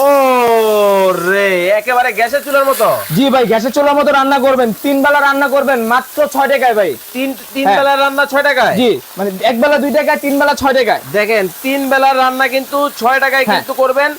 ও রে একেবারে গ্যাসের চুলার মতো জি ভাই গ্যাসের চুলার মতো রান্না করবেন তিন বেলা রান্না করবেন মাত্র ছয় টাকায় ভাই তিন তিন হ্যাঁ। বেলার রান্না ছয় টাকায় জি মানে এক বেলা দুই টাকায় তিন বেলা ছয় টাকায় দেখেন তিন বেলার রান্না কিন্তু ছয় টাকায় হ্যাঁ। কিন্তু করবেন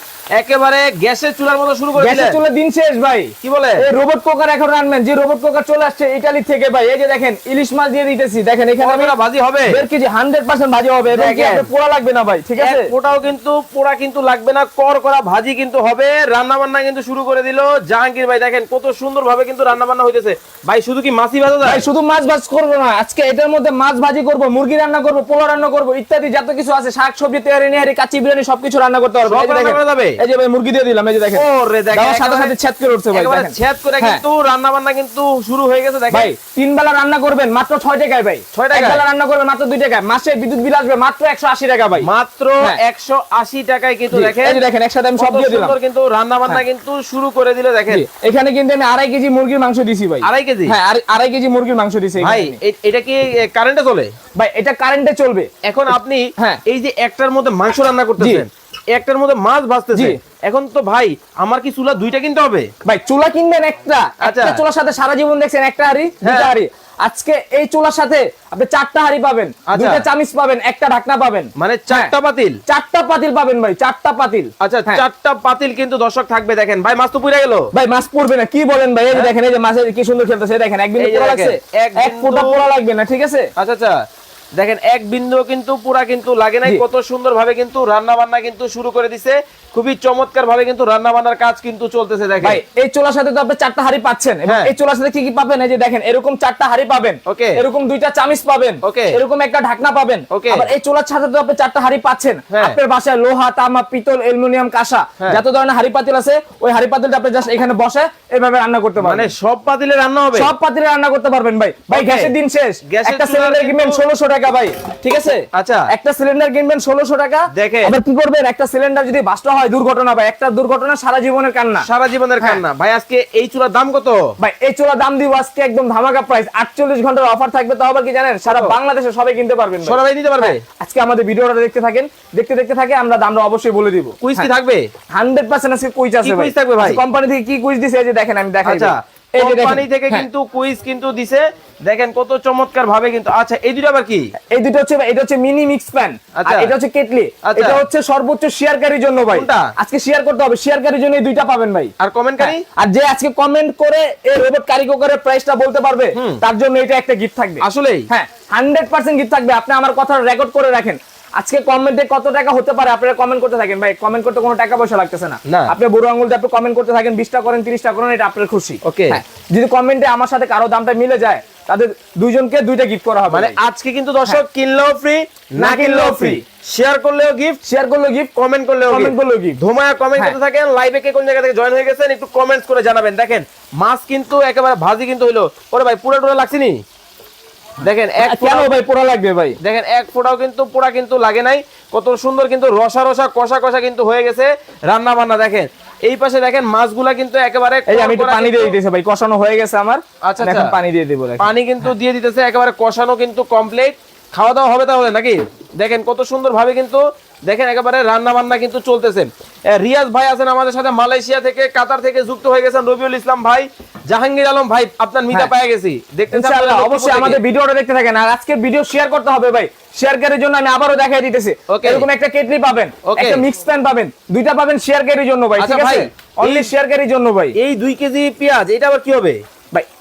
একেবারে গ্যাসের চুলার মতো শুরু করে গ্যাসের চুলা দিন শেষ ভাই। কি বলে? এই রোবট কুকার এখন রান্নবেন যে রোবট কুকার চলে আসছে ইটালি থেকে ভাই এই যে দেখেন ইলিশ মাছ দিয়ে দিতেছি। দেখেন এখানে আমি কতটা ভাজি হবে। দেড় কেজি হান্ড্রেড পার্সেন্ট ভাজি হবে এবং কি। আপনার পোড়া লাগবে না ভাই ঠিক আছে? ফোঁটাও কিন্তু পোড়া কিন্তু লাগবে না কর করা ভাজি কিন্তু হবে। রান্না বান্না কিন্তু শুরু করে দিল জাহাঙ্গীর ভাই দেখেন কত সুন্দর ভাবে কিন্তু রান্না বান্না হইতেছে। ভাই শুধু কি মাছি ভাজা ভাই শুধু মাছ ভাজ করব না আজকে এটার মধ্যে মাছ ভাজি করব মুরগি রান্না করব পোলা রান্না করব ইত্যাদি যত কিছু আছে শাক সবজি তেয়ারি নেহারি কাচ্চি বিরিয়ানি সবকিছু রান্না করতে পারব। দেখেন। এই যে ভাই মুরগি দিয়ে দিলাম এই যে দেখেন। ওরে দেখেন দেওয়ার সাথে সাথে ছেদ করে উঠছে ভাই একেবারে দেখেন। ছেদ করে হ্যাঁ। কিন্তু রান্না বান্না কিন্তু শুরু হয়ে গেছে দেখেন। ভাই তিন বেলা রান্না করবেন মাত্র ছয় টাকায় ভাই। ছয় টাকায়? এক বেলা রান্না করবেন মাত্র দুই টাকায়। মাসে বিদ্যুৎ বিল আসবে মাত্র একশো আশি টাকা ভাই। মাত্র হ্যাঁ। একশো আশি টাকায় কিন্তু দেখেন এই যে দেখেন একসাথে আমি সব দিয়ে দিলাম। সুন্দর কিন্তু রান্না বান্না হ্যাঁ। কিন্তু শুরু করে দিলে দেখেন। এখানে কিন্তু আমি আড়াই কেজি মুরগির মাংস দিছি ভাই। আড়াই কেজি? হ্যাঁ আড়াই- আড়াই কেজি মুরগির মাংস দিছি ভাই এটা কি কারেন্টে চলে? ভাই এটা কারেন্টে চলবে। এখন আপনি হ্যাঁ। এই যে একটার মধ্যে মাংস রান্না করতেছেন একটার মধ্যে মাছ ভাজতেছেন জি। এখন তো ভাই আমার কি চুলা দুইটা কিনতে হবে? ভাই চুলা কিনবেন একটা। আচ্ছা। চুলার সাথে সারা জীবন দেখছেন একটা হাড়ি দুটা হ্যাঁ। হাড়ি। আজকে এই চুলার সাথে আপনি চারটা হাড়ি পাবেন আচ্ছা। দুইটা চামিচ পাবেন একটা ঢাকনা পাবেন। মানে চারটা হ্যাঁ। পাতিল? চারটা পাতিল পাবেন ভাই চারটা পাতিল। আচ্ছা হ্যাঁ। চারটা পাতিল কিন্তু দর্শক থাকবে দেখেন। ভাই মাছ তো পুড়ে গেল। ভাই মাছ পড়বে না কি বলেন ভাই? এই দেখেন এই যে মাছের কি সুন্দর খেলতেছে দেখেন একদিন যে লাগছে এক ফোঁটা পোড়া লাগবে না ঠিক আছে? আচ্ছা আচ্ছা। দেখেন এক বিন্দু কিন্তু পুরা কিন্তু লাগে নাই। কত সুন্দর ভাবে কিন্তু রান্না বান্না কিন্তু শুরু করে দিছে। খুবই চমৎকার ভাবে কিন্তু রান্না বান্নার কাজ কিন্তু চলতেছে দেখেন ভাই এই চুলার সাথে তো আপনি চারটা হাড়ি পাচ্ছেন এবং হ্যাঁ। এই চুলার সাথে কি কি পাবেন এই যে দেখেন এরকম চারটা হাড়ি পাবেন ওকে। এরকম দুইটা চামিচ পাবেন ওকে। এরকম একটা ঢাকনা পাবেন ওকে। আবার এই চুলার সাথে তো আপনি চারটা হাড়ি পাচ্ছেন হ্যাঁ। আপনার বাসায় লোহা তামা পিতল অ্যালুমিনিয়াম কাঁসা হ্যাঁ। যত ধরনের হাড়ি পাতিল আছে ওই হাড়ি পাতিলটা আপনি জাস্ট এখানে বসে এইভাবে রান্না করতে পারবেন মানে সব পাতিলে রান্না হবে সব পাতিলে রান্না করতে পারবেন ভাই ভাই গ্যাসের দিন শেষ একটা সিলিন্ডার কিনবেন ষোলোশো টাকা ভাই ঠিক আছে আচ্ছা। একটা সিলিন্ডার কিনবেন ষোলোশো টাকা দেখেন। আবার কি করবেন একটা সিলিন্ডার যদি বাস্ট হয় দুর্ঘটনা ভাই একটা দুর্ঘটনা সারা জীবনের কান্না। সারা জীবনের হ্যাঁ। কান্না। ভাই আজকে এই চুলার দাম কত? ভাই এই চোলা দাম দিব আজকে একদম ধামাকা প্রাইস আটচল্লিশ ঘণ্টার অফার থাকবে তো আবার কি জানেন? সারা বাংলাদেশে সবাই কিনতে পারবেন সবাই নিতে পারবে? হ্যাঁ, আজকে আমাদের ভিডিওটা দেখতে থাকেন দেখতে দেখতে থাকে আমরা দামটা অবশ্যই বলে দিব। কুইজ কি থাকবে? হান্ড্রেড পার্সেন্ট আজকে কুইজ আছে কি ভাই। থাকবে ভাই? কোম্পানি থেকে কি কুইজ দিছে? এই যে দেখেন আমি দেখাই আচ্ছা এই যে দেখেন। কোম্পানি থেকে হ্যাঁ, কিন্তু কুইজ কিন্তু দিছে দেখেন কত চমৎকার ভাবে কিন্তু আচ্ছা এই দুটো আবার কি? এই দুটো হচ্ছে এটা হচ্ছে মিনি মিক্স প্যান আর আচ্ছা। এটা হচ্ছে কেটলি আচ্ছা। এটা হচ্ছে সর্বোচ্চ শেয়ারকারীর জন্য ভাই। কোনটা? আজকে শেয়ার করতে হবে। শেয়ারকারীর জন্য এই দুইটা পাবেন ভাই। আর কমেন্টকারী হ্যাঁ, আর যে আজকে কমেন্ট করে এই রোবট কারিগরের প্রাইসটা বলতে পারবে তার জন্য এটা একটা গিফট থাকবে। আসলেই? হ্যাঁ হান্ড্রেড পার্সেন্ট গিফট থাকবে। আপনি আমার কথা রেকর্ড করে রাখেন। আজকে কমেন্টে কত টাকা হতে পারে আপনারা কমেন্ট করতে থাকেন। ভাই কমেন্ট করতে কোনো টাকা পয়সা লাগতেছে না। না। আপনি বুড়ো আঙুল দিয়ে আপনি কমেন্ট করতে থাকেন বিশটা করেন তিরিশটা করেন এটা আপনার খুশি। Okay. হ্যাঁ, যদি কমেন্টে আমার সাথে কারও দামটা মিলে যায় তাদের দুইজনকে দুইটা গিফট করা হবে। মানে আজকে কিন্তু দর্শক কিনলেও ফ্রি না কিনলেও ফ্রি শেয়ার করলেও গিফট শেয়ার করলেও গিফট কমেন্ট করলেও কমেন্ট gift। করল গিফট ধুমায়া কমেন্ট হ্যাঁ। করতে থাকেন লাইভে কে কোন জায়গা থেকে জয়েন হয়ে গেছেন একটু কমেন্টস করে জানাবেন। দেখেন মাছ কিন্তু একেবারে ভাজি কিন্তু হইল। ওরে ভাই পুরো টুরে লাগছিনি দেখেন এক কেন ভাই পোড়া লাগবে ভাই? দেখেন এক ফোঁটাও কিন্তু পোড়া কিন্তু লাগে নাই। কত সুন্দর কিন্তু রসা রসা কষা কষা কিন্তু হয়ে গেছে রান্না বান্না দেখেন। এই পাশে দেখেন মাছগুলা কিন্তু একেবারে এই আমি একটু পানি দিয়ে দিতেছি ভাই কষানো হয়ে গেছে আমার। আচ্ছা, এখন আচ্ছা। পানি দিয়ে দেবো। পানি কিন্তু দিয়ে দিতেছে একেবারে কষানো কিন্তু কমপ্লিট খাওয়া দাওয়া হবে তাহলে নাকি? দেখেন কত সুন্দর ভাবে কিন্তু দেখেন একেবারে রান্না বান্না কিন্তু চলতেছে। রিয়াজ ভাই আছেন আমাদের সাথে মালয়েশিয়া থেকে কাতার থেকে যুক্ত হয়ে গেছেন রবিউল ইসলাম ভাই। জাহাঙ্গীর আলম ভাই আপনার মিতা হ্যাঁ। পেয়ে গেছি। দেখতে অবশ্যই আমাদের ভিডিওটা দেখতে থাকেন। আর আজকে ভিডিও শেয়ার করতে হবে ভাই। শেয়ার শেয়ারকারীর জন্য আমি আবারও দেখাই দিতেছি. এরকম একটা কেটলি পাবেন. একটা মিক্স প্যান পাবেন। দুইটা পাবেন শেয়ার শেয়ারকারীর জন্য ভাই আচ্ছা ঠিক আছে? ভাই, অনলি এই- শেয়ারকারীর জন্য ভাই। এই দুই কেজি পেঁয়াজ এটা আবার কি হবে?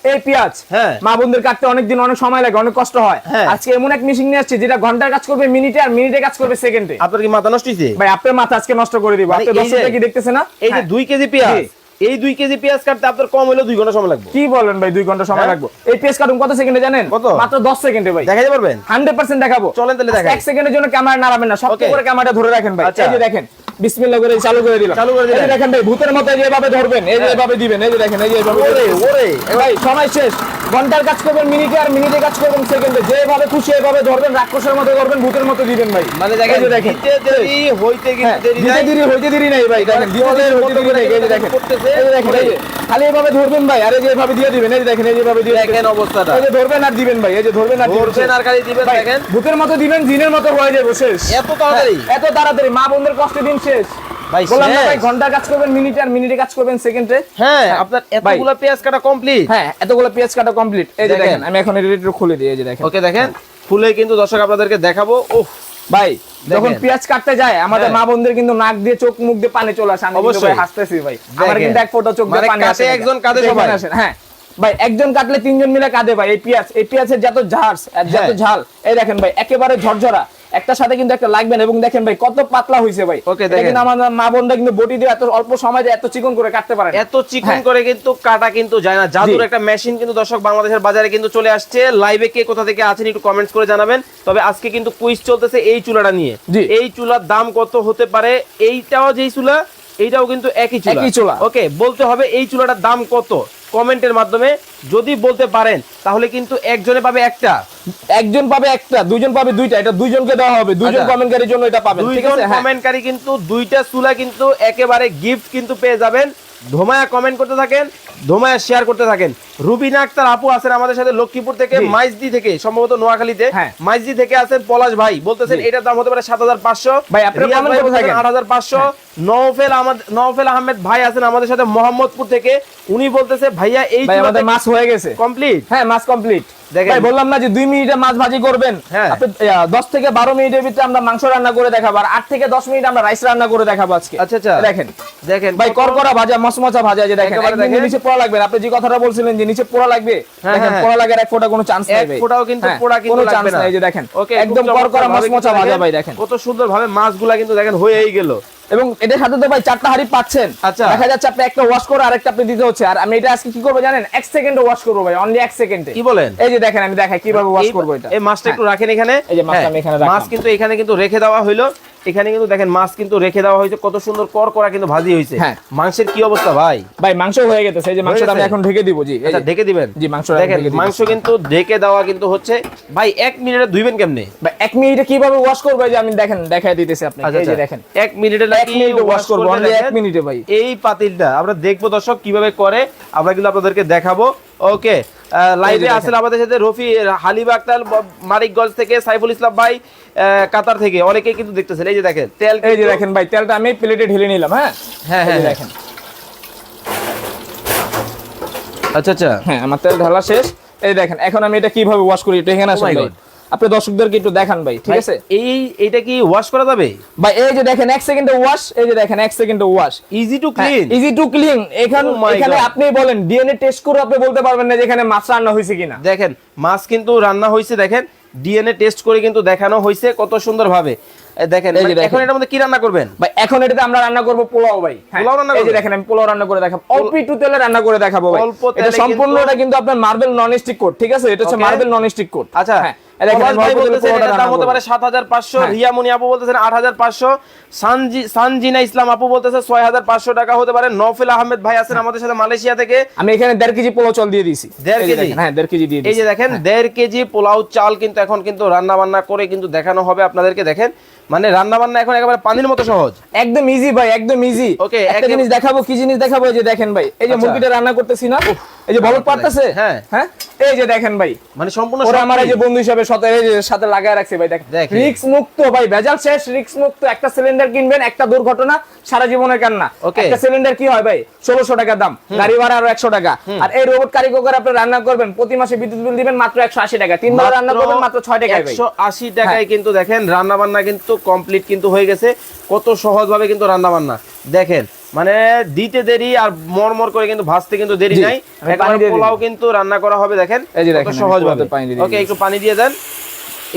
এই পেঁয়াজ হ্যাঁ। মা বোনদের কাটতে অনেক দিন অনেক সময় লাগে অনেক কষ্ট হয় হ্যাঁ। আজকে এমন এক মেশিন নিয়ে আসছে যেটা ঘণ্টার কাজ করবে মিনিটে আর মিনিটে কাজ করবে সেকেন্ডে আপনার কি মাথা নষ্ট হয়েছে ভাই আপনার মাথা আজকে নষ্ট করে দিব মানে আপনি এই কি দেখতেছে না এই যে হ্যাঁ। দুই কেজি পেঁয়াজ এই দুই কেজি পেঁয়াজ কাটতে আপনার কম হলেও দুই ঘণ্টা সময় লাগবে কি বলেন ভাই দুই ঘণ্টা সময়। লাগবে এই পেঁয়াজ কাটুন কত সেকেন্ডে জানেন কত? মাত্র দশ সেকেন্ডে ভাই দেখাইতে পারবেন হান্ড্রেড পার্সেন্ট দেখাবো চলেন তাহলে দেখাই। এক সেকেন্ডের জন্য ক্যামেরা নাড়াবেন না Okay. করে ক্যামেরাটা ধরে রাখেন ভাই আচ্ছা। এই যে দেখেন বিসমিল্লাহ করে চালু করে দিলাম চালু করে যে দেখেন ভাই ভূতের মতো এই যে এভাবে ধরবেন এই যে হ্যাঁ। এভাবে দিবেন এই যে দেখেন এই যে ওরে ওরে ভাই সময় শেষ ঘণ্টার কাজ করবেন মিনিটে আর মিনিটে কাজ করবেন সেকেন্ডে যেভাবে খুশি এভাবে ধরবেন রাক্ষসের মতো ধরবেন ভূতের মতো দিবেন ভাই মানে দেখেন দেখেন হইতে হ্যাঁ, দেরি হইতে দেরি নাই ভাই দেখেন হইতে দেরি নাই এই যে দেখেন খালি এভাবে ধরবেন ভাই আর এই যে এভাবে দিয়ে দিবেন এই যে দেখেন এই যে এভাবে দিয়ে দেখেন অবস্থাটা এই যে ধরবেন আর দিবেন ভাই এই যে ধরবেন আর ধরবেন আর খালি দিবেন দেখেন ভূতের মতো দিবেন জিনের মতো হয়ে যাবে শেষ এত তাড়াতাড়ি হ্যাঁ, এত তাড়াতাড়ি মা বোনদের কষ্ট দিন শেষ। ভাই, বললাম না ভাই ঘণ্টা কাজ করবেন মিনিটে আর মিনিটে কাজ করবেন সেকেন্ডে হ্যাঁ আপনার এতগুলো পেঁয়াজ কাটা কমপ্লিট হ্যাঁ এতগুলো পেঁয়াজ কাটা কমপ্লিট এই যে দেখেন। দেখেন আমি এখন এটা একটু খুলে দিই এই যে দেখেন। ওকে দেখেন। ফুলে কিন্তু দর্শক আপনাদেরকে দেখাবো। উফ। ভাই যখন পেঁয়াজ কাটতে যায় আমাদের হ্যাঁ। মা বোনদের কিন্তু নাক দিয়ে চোখ মুখ দিয়ে পানি চলে আসে। আমি অবশ্যই। হাসতেছি ভাই। আমার কিন্তু এক ফোঁটা চোখ দিয়ে মানে পানি আসে একজন, সবাই। আসেন, হ্যাঁ। ভাই একজন কাটলে তিনজন মিলে কাঁদে ভাই এই পেঁয়াজ এই পেঁয়াজের যত ঝাড় যত হ্যাঁ। ঝাল এই দেখেন ভাই একেবারে ঝরঝরা। একটা সাথে কিন্তু একটা লাগবেন এবং দেখেন ভাই কত পাতলা হয়েছে ভাই। দেখেন। কিন্তু আমাদের মা বোনরা কিন্তু বটি দিয়ে এত অল্প সময় এত চিকন করে কাটতে পারে এত চিকন হ্যাঁ। করে কিন্তু কাটা কিন্তু যায় না। জাদুর একটা মেশিন কিন্তু দর্শক বাংলাদেশের বাজারে কিন্তু চলে আসছে। লাইভে কে কোথা থেকে আছেন একটু কমেন্টস করে জানাবেন। তবে আজকে কিন্তু কুইজ চলতেছে এই চুলাটা নিয়ে। এই চুলার দাম কত হতে পারে? এইটাও যেই চুলা এইটাও কিন্তু একই চুলা। একই চুলা। ওকে বলতে হবে এই চুলাটার দাম কত? কমেন্টের মাধ্যমে যদি বলতে পারেন তাহলে কিন্তু একজনে পাবে একটা। একজন পাবে একটা দুইজন পাবে দুইটা এটা দুইজনকে দেওয়া হবে। দুইজন আচ্ছা। কমেন্টকারীর জন্য এটা পাবে ঠিক দুইজন আছে? হ্যাঁ। কমেন্টকারী কিন্তু দুইটা চুলা কিন্তু একেবারে গিফট কিন্তু পেয়ে যাবেন। ধোমায়া কমেন্ট করতে থাকেন ধোমায়া শেয়ার করতে থাকেন। রুবিনা আক্তার আপু আছেন আমাদের সাথে লক্ষ্মীপুর থেকে মাইজদি থেকে সম্ভবত নোয়াখালীতে। হ্যাঁ। মাইজদি থেকে আছেন পলাশ ভাই। বলতেছেন এটার দাম হতে পারে সাত হাজার পাঁচশো। হ্যাঁ। আট হাজার পাঁচশো। নওফেল আমাদের নওফেল আহমেদ ভাই আছেন আমাদের সাথে মোহাম্মদপুর থেকে। উনি বলতেছে ভাইয়া এই মাছ হয়ে গেছে। কমপ্লিট হ্যাঁ মাছ কমপ্লিট। ভাই বললাম না যে দুই মিনিটে মাছ ভাজি করবেন। হ্যাঁ। আপনি আহ, দশ থেকে বারো মিনিটের ভিতরে আমরা মাংস রান্না করে দেখাবো আর আট থেকে দশ মিনিট আমরা রাইস রান্না করে দেখাবো আজকে। আচ্ছা, আচ্ছা। দেখেন। দেখেন ভাই করকরা ভাজা মচমচা ভাজা যে দেখেন। নিচে পোড়া লাগবে আপনি যে কথাটা বলছিলেন যে নিচে পোড়া লাগবে হ্যাঁ, দেখেন হ্যাঁ। পোড়া লাগার এক ফোঁটা কোনো চান্স নেই এক ভাই। ফোঁটাও কিন্তু পোড়া কিন্তু চান্স নাই যে দেখেন। একদম করকরা ভাজা ভাই দেখেন। কত সুন্দর ভাবে মাছগুলা কিন্তু দেখেন হয়েই গেল। এবং এটার সাথে তো ভাই চারটা হাড়ি পাচ্ছেন। আচ্ছা। দেখা যাচ্ছে আপনি একটা ওয়াশ করে আরেকটা আপনি দিতে হচ্ছে। আর আমি এটা আজকে কি করব জানেন? এক সেকেন্ডে ওয়াশ করব ভাই অনলি এক সেকেন্ডে কি বলেন? এই যে দেখেন আমি দেখাই কীভাবে ওয়াশ এই- করব এটা। এই মাছটা একটু হ্যাঁ। রাখেন এখানে। এই যে মাছটা হ্যাঁ, আমি এখানে। মাছ কিন্তু এখানে কিন্তু রেখে দেওয়া হইল। এখানে কিন্তু দেখেন মাছ কিন্তু রেখে দেওয়া হয়েছে। কত সুন্দর কর করা কিন্তু ভাজি হয়েছে। হ্যাঁ। মাংসের কি অবস্থা ভাই? ভাই মাংস হয়ে গেছে। এই যে মাংসটা আমি এখন ঢেকে দিব জি আচ্ছা ঢেকে দিবেন? জি, এখন দেখেন মাংস কিন্তু ঢেকে দেওয়া কিন্তু হচ্ছে। ভাই এক মিনিটে ধুইবেন কেমনে? ভাই, এক মিনিটে কীভাবে ওয়াশ করব? যে আমি দেখেন দেখাই দিতেছি আপনি আচ্ছা এই যে আচ্ছা। দেখেন। এক মিনিটে এক মিনিটে ওয়াশ করব। অনলি এক মিনিটে ভাই। এই পাতিলটা আমরা দেখব দর্শক কীভাবে করে। আমরা কিন্তু আপনাদেরকে দেখাবো। ওকে লাইভে আছেন আসেন আমাদের সাথে রফি হালিব আক্তার মারিকগঞ্জ মানিকগঞ্জ থেকে সাইফুল ইসলাম ভাই কাতার থেকে। অনেকে কিন্তু দেখতেছেন। এই যে দেখেন তেল এই যে দেখেন ভাই তেলটা আমি প্লেটে ঢেলে নিলাম হ্যাঁ? হ্যাঁ, হ্যাঁ, হ্যাঁ। দেখেন। আচ্ছা আচ্ছা। হ্যাঁ আমার তেল ঢালা শেষ। এই দেখেন এখন আমি এটা কীভাবে ওয়াশ করি এটা এখানে Oh আপনি দর্শকদেরকে একটু দেখান ভাই ঠিক আছে? এই এইটা কি ওয়াশ করা যাবে? ভাই এই যে দেখেন এক সেকেন্ডে ওয়াশ এই যে দেখেন এক সেকেন্ডে wash easy to clean easy to clean এখান এখানে আপনি বলেন ডিএনএ টেস্ট করে আপনি বলতে পারবেন না যে এখানে মাছ রান্না হয়েছে কিনা। দেখেন মাছ কিন্তু রান্না হয়েছে দেখেন। ডিএনএ টেস্ট করে কিন্তু দেখানো হয়েছে কত সুন্দর ভাবে দেখেন এই যে দেখেন। এখন এটার মধ্যে কি রান্না করবেন? ভাই এখন এটাতে আমরা রান্না করব পোলাও ভাই। হ্যাঁ, পোলাও রান্না এই যে দেখেন আমি পোলাও রান্না করে দেখাবো। অল্প একটু তেলে রান্না করে দেখাবো ভাই। এটা সম্পূর্ণটা কিন্তু আপনার মার্বেল নন স্টিক কোট ঠিক আছে? এটা হচ্ছে মার্বেল নন স্টিক কোট আচ্ছা। হ্যাঁ। দাম হতে পারে সাত হাজার পাঁচশো হ্যাঁ। রিয়ামনি আপু বলতেছেন আট হাজার পাঁচশো সানজিনা ইসলাম আপু বলতেছে ছয় হাজার পাঁচশো টাকা হতে পারে। নফিল আহমেদ ভাই আছেন আমাদের সাথে মালয়েশিয়া থেকে। আমি এখানে দেড় কেজি পোলাও চাল দিয়ে দিয়েছি। দেড় কেজি? হ্যাঁ দেড় কেজি দিয়ে এই যে দেখেন দেড় কেজি পোলাও চাল কিন্তু এখন কিন্তু রান্না বান্না করে কিন্তু দেখানো হবে আপনাদেরকে দেখেন। মানে রান্না বান্না এখন একেবারে পানির মতো সহজ। একদম ইজি ভাই একদম ইজি ওকে একটা জিনিস দেখাবো কি জিনিস দেখাবো? যে দেখেন ভাই এই যে আচ্ছা। মুরগিটা রান্না করতেছি না। এই যে বলক পারতেছে? হ্যাঁ। হ্যাঁ? এই যে দেখেন ভাই মানে সম্পূর্ণ ওরা আমার এই যে বন্ধু হিসাবে সাথে সাথে লাগায় রাখছে ভাই দেখেন। রিক্স মুক্ত ভাই ভেজাল শেষ রিক্স মুক্ত একটা সিলিন্ডার কিনবেন একটা দুর্ঘটনা সারা জীবনের কান্না। একটা সিলিন্ডার কি হয় ভাই? টাকা দাম গাড়ি ভাড়া আরও একশো টাকা। আর এই রোবট কারিগর আপনি রান্না করবেন প্রতি মাসে বিদ্যুৎ বিল দিবেন মাত্র একশো আশি টাকা। তিনবার রান্না করবেন মাত্র ছয় টাকায় ভাই। একশো আশি টাকায় হ্যাঁ। কিন্তু দেখেন রান্না বান্না কিন্তু কমপ্লিট কিন্তু হয়ে গেছে। কত সহজ ভাবে কিন্তু রান্না বান্না দেখেন মানে দিতে দেরি আর মরমর করে কিন্তু ভাজতে কিন্তু দেরি নাই। একেবারে পোলাও কিন্তু রান্না করা হবে দেখেন। এই যে দেখেন, সহজ ভাবে। ওকে একটু পানি দিয়ে দেন।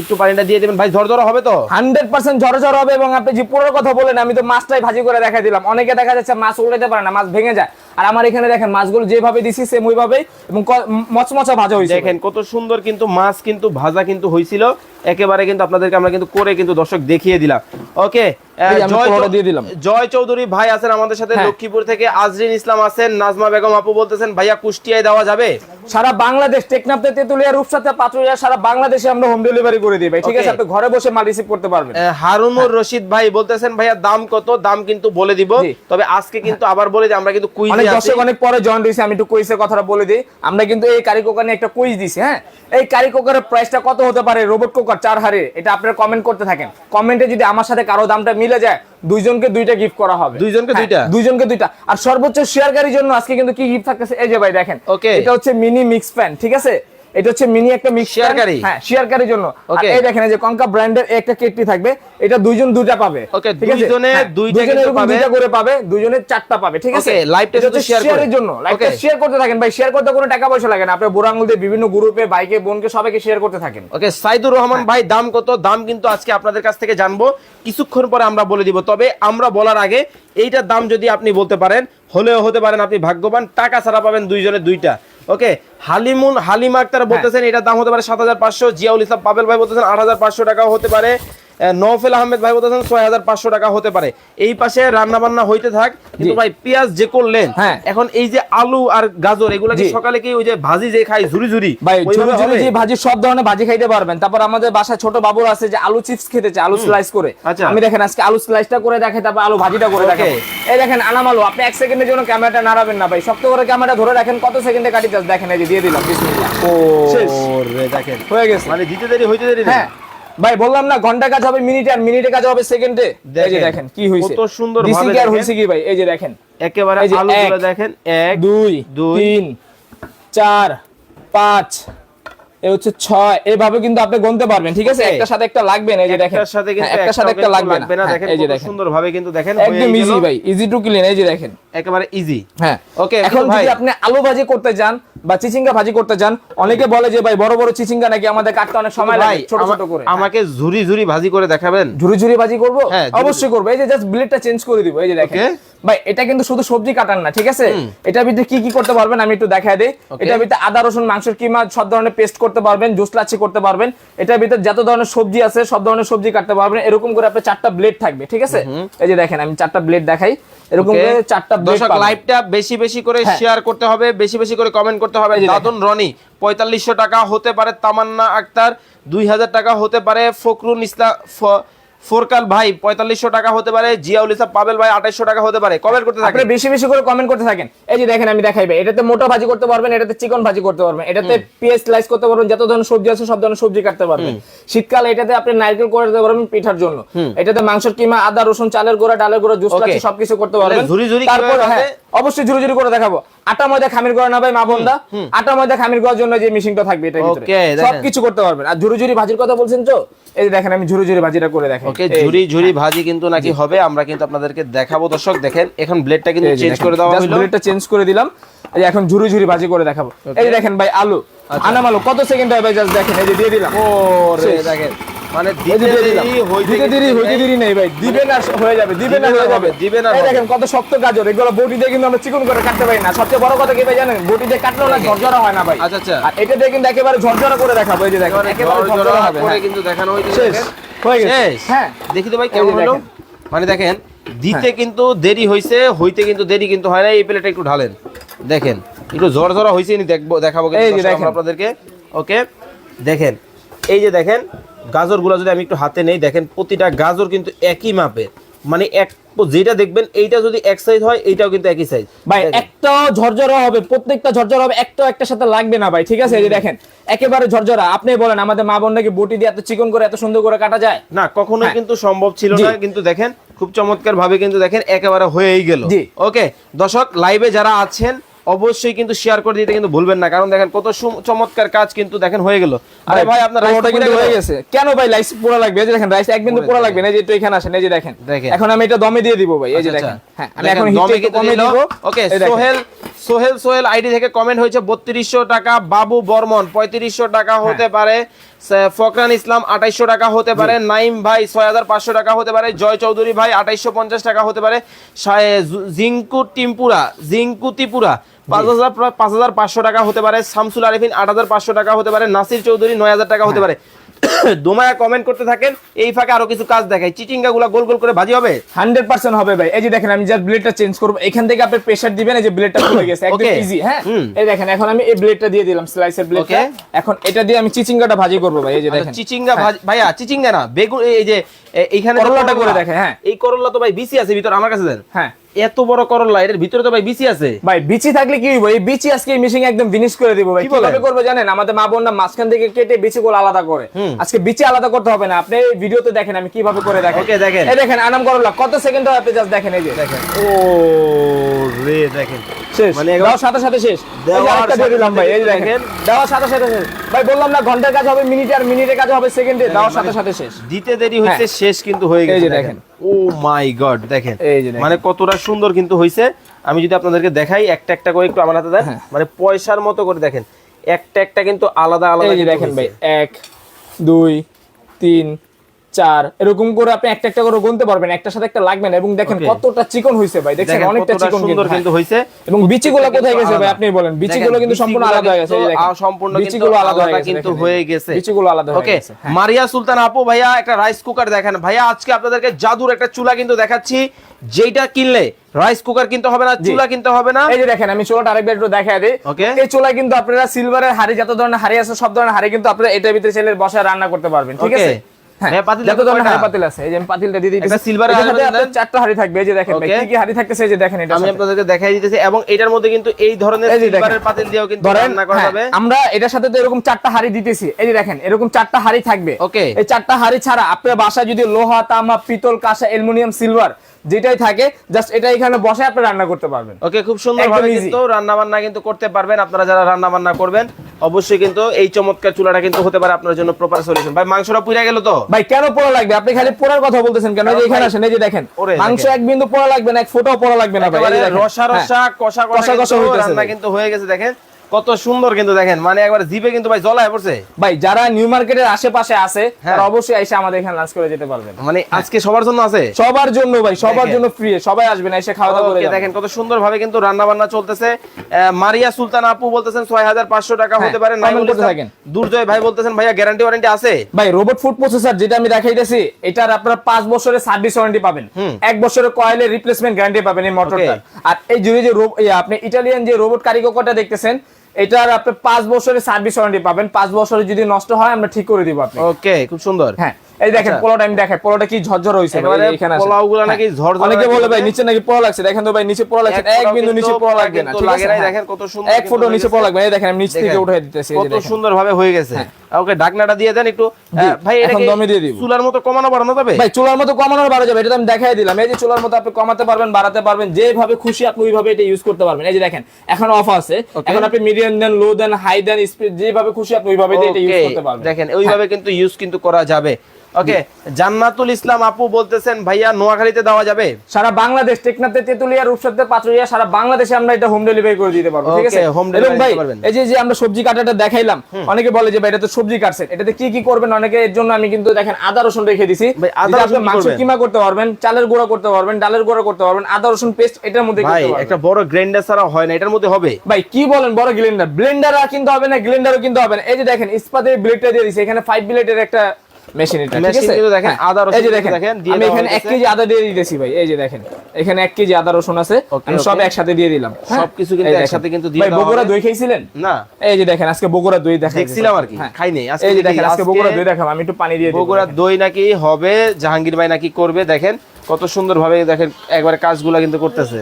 একটু পানিটা দিয়ে দেবেন। ভাই ঝরঝর হবে তো? হান্ড্রেড পার্সেন্ট ঝড় হবে এবং আপনি যে পুরোর কথা বলেন আমি তো মাছটাই ভাজি করে দেখা দিলাম। অনেকে দেখা যাচ্ছে মাছ উল্টাতে পারে না মাছ ভেঙে যায়। আর আমার এখানে দেখেন মাছগুলো যেভাবে দিছি সেম ওইভাবেই এবং মচমচা ভাজা হয়েছে। দেখেন কত সুন্দর কিন্তু মাছ কিন্তু ভাজা কিন্তু হয়েছিল। একেবারে কিন্তু আপনাদেরকে আমরা কিন্তু করে কিন্তু দর্শক দেখিয়ে দিলাম। ওকে দিয়ে দিলাম। জয় চৌধুরী ভাই আছেন আমাদের সাথে হ্যাঁ। লক্ষ্মীপুর থেকে। আজরিন ইসলাম আছেন নাজমা বেগম আপু বলতেছেন ভাইয়া কুষ্টিয়ায় দেওয়া যাবে? সারা বাংলাদেশ টেকনাফতে তেতুলিয়া রূপসাতে পাচুরিয়া সারা বাংলাদেশে আমরা হোম ডেলিভারি করে দিই ভাই। ঠিক আছে আপনি ঘরে বসে মাল রিসিভ করতে পারবেন। হারুনুর রশিদ ভাই বলতেছেন ভাইয়া দাম কত? দাম কিন্তু বলে দিব। তবে আজকে কিন্তু আবার বলে দিই আমরা কিন্তু কুইজে অনেক দর্শক অনেক পরে জয়েন হয়েছে আমি একটু কুইজের কথাটা বলে দিই। আমরা কিন্তু এই কারি কুকার একটা কুইজ দিছি হ্যাঁ? এই কারি কুকারের প্রাইসটা কত হতে পারে? রোবট কুকার চার হারে এটা আপনারা কমেন্ট করতে থাকেন। কমেন্টে যদি আমার সাথে কারও দামটা মিলে যায় দুইজনকে দুইটা গিফট করা হবে। দুইজনকে হ্যাঁ, দুইটা? দুইজনকে দুইটা। আর সর্বোচ্চ শেয়ারকারীর জন্য আজকে কিন্তু কি গিফট থাকতেছে? এই যে ভাই দেখেন ওকে এটা হচ্ছে মিনি মিক্স প্যান ঠিক আছে? এটা হচ্ছে মিনি একটা মিক্স শেয়ারকারী? হ্যাঁ শেয়ারকারীর জন্য। আর এই দেখেন এই যে কঙ্কা ব্র্যান্ডের একটা কেটলি থাকবে। এটা দুইজন দুইটা পাবে। আছে? দুইজনে হ্যাঁ, দুইটা দুইজনে কিন্তু পাবে। দুইটা করে পাবে দুইজনে চারটা পাবে ঠিক আছে? Okay, live টা এটা হচ্ছে শেয়ারের জন্য। লাইভটা. শেয়ার করতে থাকেন। ভাই শেয়ার করতে কোনো টাকা পয়সা লাগে না। আপনি আঙুল দিয়ে বিভিন্ন গ্রুপে বাইকে বোনকে সবাইকে শেয়ার করতে থাকেন। ওকে সাইদুর রহমান ভাই দাম কত? দাম কিন্তু আজকে আপনাদের কাছ থেকে জানব। কিছুক্ষণ পরে আমরা বলে দিব। তবে আমরা বলার আগে এইটার দাম যদি আপনি বলতে পারেন হলেও হতে পারেন আপনি ভাগ্যবান। টাকা ছাড়া পাবেন দুইজনের দুইটা। ওকে হালিমুন হালিম আক্তার বলতেছেন এটার দাম হতে পারে সাত হাজার পাঁচশো। জিয়াউল ইসলাম পাবেল ভাই বলতেছেন আট হাজার পাঁচশো টাকাও হতে পারে। নওফেল আহমেদ ভাই বলতেছেন ছয় হাজার পাঁচশো টাকা হতে পারে। এই পাশে রান্না বান্না হইতে থাক কিন্তু ভাই পেঁয়াজ যে করলেন হ্যাঁ। এখন এই যে আলু আর গাজর এগুলা কি সকালে কি ওই যে ভাজি যে খাই ঝুরি ঝুরি ভাই ছোট ছোট যে ভাজি সব ধরনের ভাজি খাইতে পারবেন। তারপর আমাদের বাসায় ছোট বাবুর আছে যে আলু চিপস খেতে চায় আলু স্লাইস করে। আচ্ছা। আমি দেখেন আজকে আলু স্লাইসটা করে দেখে তারপর আলু ভাজিটা করে. দেখেন এই দেখেন আনাম আলু আপনি এক সেকেন্ডের জন্য ক্যামেরাটা নাড়াবেন না ভাই। শক্ত করে ক্যামেরাটা ধরে রাখেন কত সেকেন্ডে কাটি যাচ্ছে? দেখেন এই যে দিয়ে দিলাম বিসমিল্লাহ। ও রে দেখেন। হয়ে গেছে। মানে দিতে দেরি হইতে দেরি হ্যাঁ। ভাই বললাম না ঘণ্টা কাজ হবে মিনিটে আর মিনিটে কাজ হবে সেকেন্ডে। এই যে দেখেন কি হইছে? কত সুন্দর ডিসি কি আর হইছে কি ভাই? এই যে দেখেন। একেবারে আলুগুলো দেখেন 1 2 3 4 5 হচ্ছে কিন্তু আপনি গুনতে পারবেন ঠিক আছে? আচ্ছা, সাথে একটা লাগবে না এই যে দেখেন। সাথে কিন্তু হ্যাঁ, সাথে একটা লাগবে না। হ্যাঁ, দেখেন এই যে দেখেন। সুন্দরভাবে কিন্তু দেখেন একদম ইজি ভাই ইজি টু ক্লিন এই যে দেখেন। একেবারে ইজি হ্যাঁ। ওকে এখন যদি আপনি আলু ভাজি করতে যান বা চিচিঙ্গা ভাজি করতে যান অনেকে বলে যে ভাই বড় বড় চিচিঙ্গা নাকি আমাদের কাটতে অনেক সময় লাগে ছোট ছোট করে। আমাকে হ্যাঁ। ঝুরি ঝুরি ভাজি করে দেখাবেন? ঝুরি ঝুরি ভাজি করব? অবশ্যই করব। এই যে জাস্ট ব্লেডটা চেঞ্জ করে দিব এই যে দেখেন। ভাই এটা কিন্তু শুধু সবজি কাটান না ঠিক আছে? এটা ভিতরে কি কি করতে পারবেন আমি একটু দেখাই দেই। এটা ভিতরে আদা রসুন মাংসের কিমা সব ধরনের পেস্ট করতে পারবেন জুস লাচ্ছি করতে পারবেন। এটার ভিতরে যত ধরনের সবজি আছে সব ধরনের সবজি কাটতে পারবেন। এরকম করে আপনার চারটা ব্লেড থাকবে ঠিক আছে? এই যে দেখেন আমি চারটা ব্লেড দেখাই। এরকম করে চারটা ব্লেড দর্শক লাইভটা বেশি বেশি করে হ্যাঁ। শেয়ার করতে হবে বেশি বেশি করে কমেন্ট করতে হবে। দাদন রনি পঁয়তাল্লিশশো টাকা হতে পারে তামান্না আক্তার দুই হাজার টাকা হতে পারে ফখরুল ইসলাম ফোরকাল ভাই পঁয়তাল্লিশশো টাকা হতে পারে জিয়াউল ইসলাম পাবেল ভাই আঠাইশশো টাকা হতে পারে। কমেন্ট করতে থাকেন। বেশি বেশি করে কমেন্ট করতে থাকেন। এই যে দেখেন আমি দেখাইবে এটাতে মোটা ভাজি করতে পারবেন এটাতে চিকন ভাজি করতে পারবেন এটাতে পেঁয়াজ স্লাইস করতে পারবেন যত ধরনের সবজি আছে সব ধরনের সবজি কাটতে পারবেন। শীতকালে এটাতে আপনি নারকেল করে দিতে পারবেন পিঠার জন্য। এটাতে মাংসের কিমা আদা রসুন চালের গুঁড়া ডালের গুঁড়া জুস. সবকিছু করতে পারবেন। তারপর হ্যাঁ অবশ্যই ঝুরি ঝুরি করে দেখাবো। আটা ময়দা খামির করা না ভাই মা বোনদা আটা ময়দা খামির করার জন্য যে মেশিনটা থাকবে Okay, সবকিছু করতে পারবেন। আর ঝুরি ঝুরি ভাজির কথা বলছেন তো? এই যে দেখেন আমি ঝুরি ঝুরি ভাজিটা করে দেখাই ওকে ঝুরি ঝুরি ভাজি কিন্তু নাকি হবে আমরা কিন্তু আপনাদেরকে দেখাবো। দর্শক দেখেন এখন ব্লেডটা কিন্তু চেঞ্জ করে দেওয়া হলো। blade-টা চেঞ্জ করে দিলাম। এই এখন ঝুরি ঝুরি ভাজি করে দেখাবো। এই দেখেন ভাই আলু। আচ্ছা। আনাম আলু কত সেকেন্ড হবে জাস্ট দেখেন এই যে দিয়ে দিলাম। ও রে দেখেন। মানে দিতে দেরি হইতে দেরি নেই। ভাই। দিবেন আর হয়ে যাবে দিবেন আর হয়ে যাবে। দিবেন আর দেখেন কত শক্ত গাজর এগুলো বটি দিয়ে কিন্তু আমরা চিকন করে কাটতে পারি না। সবচেয়ে বড় কথা কি ভাই জানেন? বটি দিয়ে কাটলেও না ঝরঝরা হয় না ভাই। আচ্ছা, আচ্ছা। আর এটা দিয়ে কিন্তু একেবারে ঝরঝরা করে দেখাবো এই যে দেখেন একেবারে ঝরঝরা ঝরঝরা হবে হ্যাঁ। কিন্তু দেখানো হয়েছে শেষ হয়ে গেছে। হ্যাঁ। দেখি তো ভাই কেমন হলো? মানে দেখেন দিতে কিন্তু দেরি হইছে হইতে কিন্তু দেরি কিন্তু হয় না এই প্লেটটা একটু ঢালেন। দেখেন একটু ঝর ঝরা হইছে নি দেখব দেখাবো আপনাদেরকে। ওকে দেখেন এই যে দেখেন গাজরগুলো যদি আমি একটু হাতে নেই দেখেন প্রতিটা গাজর কিন্তু একই মাপের। মানে এক যেটা দেখবেন এইটা যদি এক সাইজ হয় এইটাও কিন্তু একই সাইজ ভাই একটাও ঝরঝরা হবে প্রত্যেকটা ঝরঝরা হবে একটাও একটার সাথে লাগবে না ভাই ঠিক আছে? এই যে দেখেন একেবারে ঝরঝরা। আপনি বলেন আমাদের মা বোন নাকি বটি দিয়ে এত চিকন করে এত সুন্দর করে কাটা যায়? না কখনোই হ্যাঁ। কিন্তু সম্ভব ছিল না কিন্তু দেখেন খুব চমৎকার ভাবে কিন্তু দেখেন একেবারে হয়েই গেল। ওকে দর্শক লাইভে যারা আছেন অবশ্যই কিন্তু শেয়ার করে দিতে কিন্তু ভুলবেন না। কারণ দেখেন কত চমৎকার কাজ কিন্তু দেখেন হয়ে গেল। আরে ভাই আপনার রাইসটা কিন্তু হয়ে গেছে। কেন ভাই রাইস পুরো লাগবে? এই যে দেখেন রাইস এক বিন্দু পুরো লাগবে। না। এই যে একটু এখানে আসেন এই যে দেখেন। এখন আমি এটা দমে দিয়ে দিব ভাই এই যে দেখেন। হ্যাঁ আমি এখন হিটে কমে দিব। ওকে সোহেল সোহেল সোহেল আইডি থেকে কমেন্ট হয়েছে বত্রিশশো টাকা বাবু বর্মন পঁয়ত্রিশশো টাকা হ্যাঁ। হতে পারে ফকরান ইসলাম আঠাইশশো টাকা হতে পারে নাইম ভাই ছয় হাজার পাঁচশো টাকা হতে পারে জয় চৌধুরী ভাই আঠাইশশো পঞ্চাশ টাকা হতে পারে জিঙ্কু টিমপুরা জিঙ্কু ত্রিপুরা পাঁচ হাজার পাঁচ হাজার পাঁচশো টাকা হতে পারে শামসুল আরিফিন আট হাজার পাঁচশো টাকা হতে পারে নাসির চৌধুরী নয় হাজার টাকা হতে পারে। দোমায়া কমেন্ট করতে থাকেন এই ফাঁকে আরও কিছু কাজ দেখাই। চিচিঙ্গা গুলা গোল গোল করে ভাজি হবে? হান্ড্রেড পার্সেন্ট হবে ভাই। এই যে দেখেন আমি জাস্ট ব্লেডটা চেঞ্জ করব। এখান থেকে আপনি প্রেসার দিবেন এই যে ব্লেডটা খুলে গেছে একদম ইজি হ্যাঁ? এই দেখেন এখন আমি এই ব্লেডটা দিয়ে দিলাম স্লাইসের ব্লেডটা. এখন এটা দিয়ে আমি চিচিঙ্গাটা ভাজি করব ভাই এই যে দেখেন। চিচিঙ্গা ভাজি- ভাইয়া চিচিঙ্গা না বেগুন এই যে এইখানে যে করল্লাটা করে দেখেন, হ্যাঁ। এই করল্লা তো ভাই বিসি আছে ভিতর আমার কাছে দেন। হ্যাঁ। এত বড় করলা এর ভিতরে তো ভাই বিচি আছে। ভাই বিচি থাকলে কি হইব? এই বিচি আজকে মিশিং একদম ফিনিশ করে দিব ভাই? কীভাবে করবে জানেন? আমাদের মা বোনরা মাঝখান থেকে কেটে বিচি গুলো আলাদা করে। আজকে বিচি আলাদা করতে হবে না। আপনি এই ভিডিওতে দেখেন আমি কীভাবে করে দেখেন। ওকে দেখেন। এই দেখেন আনাম করলা কত সেকেন্ড হয় আপনি জাস্ট দেখেন এই যে। দেখেন। ও রে দেখেন। শেষ। মানে দেওয়ার সাথে সাথে শেষ। আরেকটা দিয়ে দিলাম ভাই এই দেখেন। দেওয়ার সাথে সাথে শেষ। ভাই বললাম না ঘণ্টার কাজ হবে মিনিট আর মিনিটের কাজ হবে সেকেন্ডে। দেওয়ার সাথে সাথে শেষ। দিতে দেরি হচ্ছে হ্যাঁ। শেষ কিন্তু হয়ে গেছে দেখেন। ও মাই গড দেখেন। মানে কতটা সুন্দর কিন্তু হয়েছে। আমি যদি আপনাদেরকে দেখাই একটা একটা করে একটু আমার হাতে দেন। হ্যাঁ। মানে পয়সার মতো করে দেখেন। একটা একটা কিন্তু আলাদা আলাদা দেখেন ভাই এক দুই তিন চার এরকম করে আপনি একটা একটা করে গুনতে পারবেন একটার সাথে একটা লাগবে না। এবং দেখেন কতটা চিকন ভাই দেখেন অনেকটা চিকন সুন্দর কিন্তু হ্যাঁ। এবং বিচিগুলো কোথায় গেছে ভাই আপনি বলেন বিচিগুলো কিন্তু সম্পূর্ণ আলাদা হয়ে গেছে সম্পূর্ণ বিচিগুলো আলাদা হয়ে গেছে কিন্তু হয়ে গেছে। বিচিগুলো আলাদা ওকে হ্যাঁ। মারিয়া সুলতান আপু ভাইয়া একটা রাইস কুকার দেখেন। ভাইয়া আজকে আপনাদেরকে জাদুর একটা চুলা কিন্তু দেখাচ্ছি যেটা কিনলে রাইস কুকার কিনতে হবে না চুলা কিনতে হবে না। এই যে দেখেন আমি চুলাটা আরেকবার একটু দেখায় দিই। এই চুলা কিন্তু আপনারা সিলভারের হাড়ি যত ধরনের হাড়ি আছে সব ধরনের হাড়ি কিন্তু আপনারা এটার ভিতরে ছেলে বসায় রান্না করতে পারবেন ঠিক আছে? হ্যাঁ, পাতিল যত ধরনের পাতিল আছে। এই যে পাতিলটা দিয়ে দিতেছি। একটা এটার হাঁড়ি সাথে পাতিল আপনার চারটা হাড়ি থাকবে এই যে দেখেন ভাই কি কি হাড়ি থাকতেছে এই যে দেখেন এটা আমি আপনাদেরকে দেখাই দিতেছি এবং এটার মধ্যে কিন্তু এই ধরনের এই যে দেখেন। সিলভারের পাতিল দিয়েও কিন্তু রান্না করা হ্যাঁ, যাবে। আমরা এটার সাথে তো এরকম চারটা হাড়ি দিতেছি। এই যে দেখেন এরকম চারটা হাড়ি থাকবে। ওকে এই চারটা হাড়ি ছাড়া আপনার বাসায় যদি লোহা তামা পিতল কাঁসা অ্যালুমিনিয়াম সিলভার যেটাই থাকে জাস্ট এটা এখানে বসে আপনি রান্না করতে পারবেন। ওকে খুব সুন্দর ভাবে একদম easy। কিন্তু রান্না বান্না কিন্তু করতে পারবেন। আপনারা যারা রান্না বান্না করবেন অবশ্যই কিন্তু এই চমৎকার চুলাটা কিন্তু হতে পারে আপনার জন্য প্রপার সলিউশন ভাই মাংসটা পুড়ে গেল তো? ভাই কেন পোড়া লাগবে? আপনি খালি পোড়ার কথা বলতেছেন কেন? যে এখানে আসেন এই যে দেখেন ওরে মাংস এক বিন্দু পোড়া লাগবে না এক ফোঁটাও পোড়া লাগবে না ভাই। রসা হ্যাঁ। রসা কষা কষা কষা কষা হইতেছে রান্না কিন্তু হয়ে গেছে দেখেন। কত সুন্দর কিন্তু দেখেন। মানে একবার জিপে কিন্তু ভাই জলায় পড়ছে। ভাই যারা নিউ মার্কেটের আশেপাশে আছে হ্যাঁ। তারা অবশ্যই এসে আমাদের এখানে লাঞ্চ করে যেতে পারবেন। মানে আজকে সবার জন্য আছে? সবার জন্য ভাই সবার জন্য ফ্রি সবাই আসবেন এসে খাওয়া দাওয়া করে দেখেন কত সুন্দর ভাবে কিন্তু রান্না বান্না চলতেছে মারিয়া সুলতান আপু বলতেছেন ছয় হাজার পাঁচশো টাকা হ্যাঁ, হতে পারে। নাইমুল করতে থাকেন। দুর্জয় ভাই বলতেছেন ভাইয়া গ্যারান্টি ওয়ারেন্টি আছে? ভাই রোবট ফুড প্রসেসর যেটা আমি দেখাইতেছি এটার আপনারা পাঁচ বছরের সার্ভিস ওয়ারেন্টি পাবেন। এক বছরের কয়েলের রিপ্লেসমেন্ট গ্যারান্টি পাবেন এই মোটরটা আর এই জুড়ে যে আপনি ইটালিয়ান যে রোবট কারিগরটা দেখতেছেন এটার আপনি পাঁচ বছরের সার্ভিস ওয়ারেন্টি পাবেন। পাঁচ বছরে যদি নষ্ট হয় আমরা ঠিক করে দিব আপনি। ওকে খুব সুন্দর। হ্যাঁ। এই দেখেন আচ্ছা। পোলাটা আমি দেখাই পোলাটা কি ঝরঝর যে এখানে। পোলাওগুলো নাকি হ্যাঁ। ঝরঝর অনেকে বলে ভাই নিচে নাকি পোড়া লাগছে? দেখেন তো ভাই নিচে পোড়া লাগছে। এক বিন্দু নিচে পোড়া লাগবে না ঠিক আছে হ্যাঁ। দেখেন কত সুন্দর এক কিন্তু ফুটো হয়ে নিচে। পোড়া লাগবে। এই দেখেন আমি নিচ থেকে দেখেন, উঠে দিতেছি কত সুন্দর ভাবে হয়ে গেছে। ওকে ঢাকনাটা দিয়ে দেন একটু। ভাই এখন দমে দিয়ে দিব। চুলার মতো কমানো বাড়ানো যাবে? ভাই চুলার মতো কমানোর বাড়া যাবে এটা আমি দেখাই দিলাম। এই যে চুলার মতো আপনি কমাতে পারবেন বাড়াতে পারবেন যেভাবে খুশি আপনি ওইভাবে এটা ইউজ করতে পারবেন। এই যে দেখেন এখন অফ আছে। এখন আপনি মিডিয়াম দেন লো দেন হাই দেন স্পিড যেভাবে খুশি আপনি ওইভাবে এটা ইউজ করতে পারবেন। দেখেন ওইভাবে কিন্তু ইউজ কিন্তু করা যাবে। ওকে জান্নাতুল ইসলাম আপু বলতেছেন ভাইয়া নোয়াখালীতে দেওয়া যাবে? সারা বাংলাদেশ টেকনাতে তেতুলিয়া রূপসাতে পাচুরিয়া সারা বাংলাদেশে আমরা এটা হোম ডেলিভারি করে দিতে পারব ঠিক আছে? Delivery ভাই এই যে যে আমরা সবজি কাটাটা দেখাইলাম অনেকে বলে যে ভাই এটা তো সবজি কাটছেন এটাতে কি কি করবেন? অনেকে এর জন্য আমি কিন্তু দেখেন আদা রসুন রেখে দিছি। ভাই, আদা রসুন মাংস কিমা করতে পারবেন চালের গুঁড়া করতে পারবেন ডালের গুঁড়া করতে পারবেন আদা রসুন পেস্ট এটার মধ্যে ভাই একটা বড় গ্রাইন্ডার ছাড়া হয় না এটার মধ্যে হবে। ভাই কি বলেন বড় গ্লিন্ডার ব্লেন্ডার কিনতে হবে না গ্লিন্ডারও কিনতে হবে না। এই যে দেখেন ইস্পাতের ব্লেডটা দিয়ে দিয়েছে এখানে ফাইভ ব্লেডের একটা মেশিন এটা ঠিক আছে? দেখেন, হ্যাঁ, আদা রসুন এই যে দেখেন আমি এখানে এক হয়েছে। কেজি আদা দিয়ে দিতেছি ভাই এই যে দেখেন এখানে এক কেজি আদা রসুন আছে আমি সব একসাথে দিয়ে দিলাম হ্যাঁ? সবকিছু কিন্তু একসাথে কিন্তু দিয়ে ভাই বগুড়া। দই খাইছিলেন? না। এই যে দেখেন আজকে বগুড়া দই দেখা দেখছিলাম আর কি, খাই নাই। আজকে এই যে দেখেন আজকে বগুড়া দই আমি একটু পানি দিয়ে দিই বগুড়ার দই নাকি হবে জাহাঙ্গীর ভাই নাকি করবে দেখেন কত সুন্দর ভাবে দেখেন একবারে কাজগুলো কিন্তু করতেছে।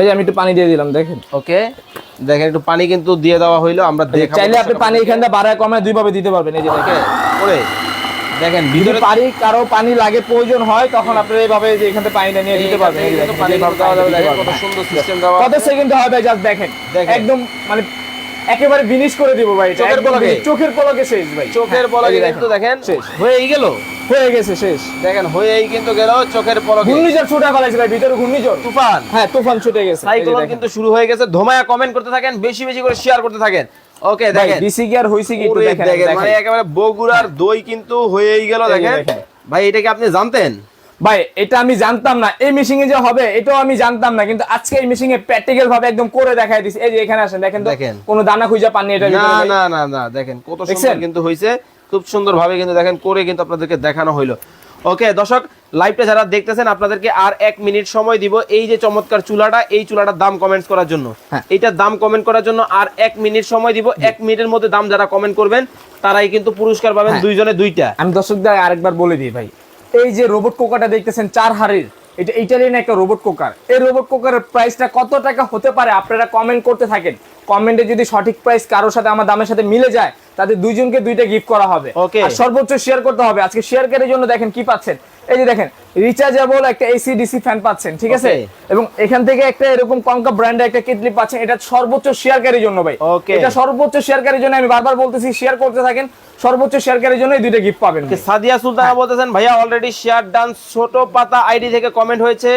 এই যে আমি একটু পানি দিয়ে দিলাম দেখেন। ওকে দেখেন একটু পানি কিন্তু দিয়ে দেওয়া হইল আমরা চাইলে আপনি পানি এখানটা বাড়ায় কমায় দুই ভাবে দিতে পারবেন এই যে দেখেন। ওকে করে দেখেন যদি কারও পানি লাগে প্রয়োজন হয় তখন আপনি এইভাবে যে এখান থেকে পানিটা নিয়ে দিতে পারবেন। কত সুন্দর সিস্টেম দেওয়া কত সেকেন্ড হবে জাস্ট দেখেন। একদম মানে একেবারে ফিনিশ করে দিব ভাই চোখের পলকে। চোখের পলকে শেষ ভাই। চোখের পলকে কিন্তু দেখেন। হয়েই গেল। হয়ে গেছে শেষ। দেখেন হয়েই কিন্তু গেল চোখের পলকে ঘূর্ণিঝড় ছুটে ভাই ভিতরে ঘূর্ণিঝড়। তুফান। হ্যাঁ তুফান ছুটে গেছে। সাইক্লোন কিন্তু শুরু হয়ে গেছে। ধোমায়া কমেন্ট করতে থাকেন বেশি বেশি করে শেয়ার করতে থাকেন। ওকে দেখেন। ডিসি আর হইছে কি একটু দেখেন। মানে একেবারে বগুড়ার দই কিন্তু হয়েই গেল দেখেন। ভাই এটা কি আপনি জানতেন? ভাই এটা আমি জানতাম না। এই মেশিং এ যে হবে এটাও আমি জানতাম না কিন্তু আজকে এই মেশিং এ প্র্যাকটিক্যাল ভাবে একদম করে দেখাই দিছি। এই যে এখানে আসেন দেখেন তো দেখেন। কোনো দানা খুঁজে পাননি এটা না না না না দেখেন কত সুন্দর কিন্তু হয়েছে খুব সুন্দর ভাবে কিন্তু দেখেন করে কিন্তু আপনাদেরকে দেখানো হইল। ওকে দর্শক লাইভটা যারা দেখতেছেন আপনাদেরকে আর এক মিনিট সময় দিব এই যে চমৎকার চুলাটা এই চুলাটার দাম কমেন্টস করার জন্য। হ্যাঁ। এইটার দাম কমেন্ট করার জন্য আর এক মিনিট সময় দিব এক মিনিটের মধ্যে দাম যারা কমেন্ট করবেন তারাই কিন্তু পুরস্কার পাবেন হ্যাঁ। দুইজনে দুইটা। আমি দর্শকদের আরেকবার বলে দিই ভাই এই যে রোবট কোকারটা দেখতেছেন চার হাড়ির এটা ইটালিয়ান একটা রোবট কোকার এই রোবট কোকারের প্রাইসটা কত টাকা হতে পারে আপনারা কমেন্ট করতে থাকেন। কমেন্টে যদি সঠিক প্রাইস কারোর সাথে আমার দামের সাথে মিলে যায় তাদের দুইজনকে দুইটা গিফট করা হবে. আর সর্বোচ্চ শেয়ার করতে হবে। আজকে শেয়ারকারীর জন্য দেখেন কি পাচ্ছেন? এই যে দেখেন রিচার্জেবল একটা এসি ডিসি ফ্যান পাচ্ছেন ঠিক আছে? এবং এখান থেকে একটা এরকম কঙ্কা ব্র্যান্ডের একটা কিটলি পাচ্ছেন এটা সর্বোচ্চ শেয়ার শেয়ারকারীর জন্য ভাই. এটা সর্বোচ্চ শেয়ার শেয়ারকারীর জন্য আমি বারবার বলতেছি শেয়ার করতে থাকেন সর্বোচ্চ শেয়ারকারীর জন্য এই দুইটা গিফট পাবেন সাদিয়া সুলতানা বলতেছেন ভাইয়া অলরেডি শেয়ার ডান ছোট পাতা আইডি থেকে কমেন্ট হয়েছে।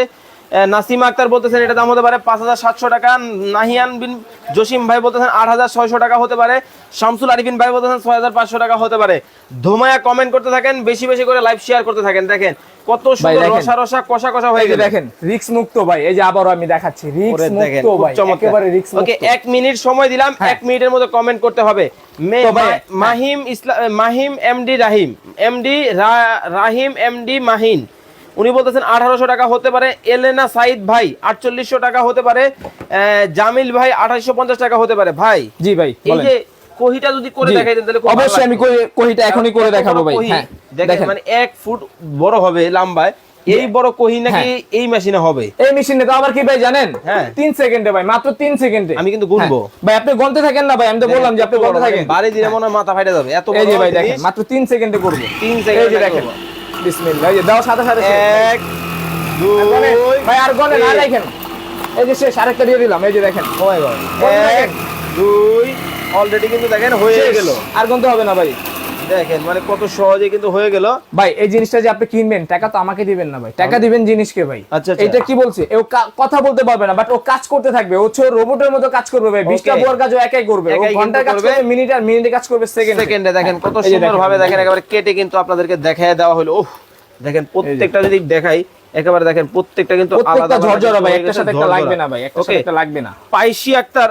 নাসিমা আক্তার বলতেছেন এটা দাম হতে পারে পাঁচ হাজার সাতশো টাকা। নাহিয়ান বিন জসিম ভাই বলতেছেন আট হাজার ছয়শো টাকা হতে পারে। শামসুল আরিফিন ভাই বলতেছেন ছয় হাজার পাঁচশো টাকা হতে পারে। ধুমায়া কমেন্ট করতে থাকেন বেশি বেশি করে লাইভ শেয়ার করতে থাকেন। দেখেন কত সুন্দর। রসা রসা কষা কষা হয়ে গেছে। দেখেন রিক্স মুক্ত ভাই এই যে আবারও আমি দেখাচ্ছি রিক্স মুক্ত ভাই একেবারে রিক্স ওকে মুক্ত এক মিনিট সময় দিলাম হ্যাঁ। এক মিনিটের মধ্যে কমেন্ট করতে হবে। তো Mahim Islam Mahim MD Rahim. MD Rahim MD Mahin. উনি বলতেছেন আঠারোশো টাকা হতে পারে এলেনা সাইদ ভাই আটচল্লিশশো টাকা হতে পারে জামিল ভাই আঠাশশো পঞ্চাশ টাকা হতে পারে। ভাই জি ভাই এই যে কহিটা যদি করে দেখাই দেন তাহলে অবশ্যই আমি। কহিটা এখনই করে দেখাবো বড় ভাই কহি, হ্যাঁ দেখেন মানে এক ফুট বড় হবে লম্বায় এই বড় কহি নাকি হ্যাঁ। এই মেশিনে হবে? এই মেশিনে তো আবার কি ভাই জানেন? হ্যাঁ। তিন সেকেন্ডে ভাই মাত্র তিন সেকেন্ডে। আমি কিন্তু গুনবো। ভাই আপনি গনতে থাকেন না ভাই আমি তো বললাম যে আপনি গনতে থাকেন। বাড়ি দিলে মনে মাথা ফাইটা যাবে এত এই বড় যে ভাই। দেখেন মাত্র তিন সেকেন্ডে করব। তিন সেকেন্ডে দেখেন। বিসমিল্লাহ। এই দাও সাথে সাথে। এক দুই ভাই আর গনে না রাখেন এই যে শেষ আরেকটা দিয়ে দিলাম এই যে দেখেন। এক দুই অলরেডি কিন্তু দেখেন হয়ে। গেল। আর গনতে হবে না ভাই। দেখেন মানে কত সহজে কিন্তু হয়ে গেল। ভাই এই জিনিসটা যে আপনি কিনবেন টাকা তো আমাকে দিবেন না ভাই। টাকা দিবেন জিনিসকে ভাই। আচ্ছা, আচ্ছা। এটা কি বলছে? ও কথা বলতে পারবে না বাট ও কাজ করতে থাকবে। ও হচ্ছে রোবটের মতো কাজ করবে ভাই। বিশটা Okay. বুয়ার কাজ ও একাই করবে। ও ঘণ্টার কাজ করবে। মিনিট আর মিনিটে কাজ করবে সেকেন্ড সেকেন্ডে দেখেন কত সুন্দর ভাবে দেখেন। একেবারে কেটে কিন্তু আপনাদেরকে দেখায় দেওয়া হলো। ওহ দেখেন প্রত্যেকটা যদি দেখাই একেবারে দেখেন প্রত্যেকটা কিন্তু আলাদা ঝরঝরা ভাই হয়ে একটার সাথে একটা লাগবে না ভাই একটার সাথে একটা লাগবে না। পাইসি আক্তার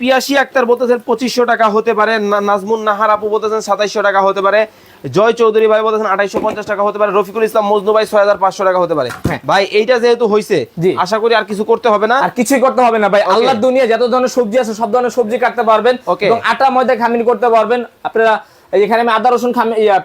পিয়াসি আক্তার বলতেছেন পঁচিশশো টাকা হতে পারে নাজমুন নাহার আপু বলতেছেন সাতাইশশো টাকা হতে পারে জয় চৌধুরী ভাই বলতেছেন আঠাইশো পঞ্চাশ টাকা হতে পারে রফিকুল ইসলাম মজনু ভাই ছয় হাজার পাঁচশো টাকা হতে পারে হ্যাঁ। ভাই এইটা যেহেতু হয়েছে। আশা করি আর কিছু করতে হবে না আর কিছুই করতে হবে না ভাই আল্লাহ দুনিয়া যত ধরনের সবজি আছে সব ধরনের সবজি কাটতে পারবেন. এবং আটা ময়দা খামিন করতে পারবেন আপনারা এই যেখানে আমি আদা রসুন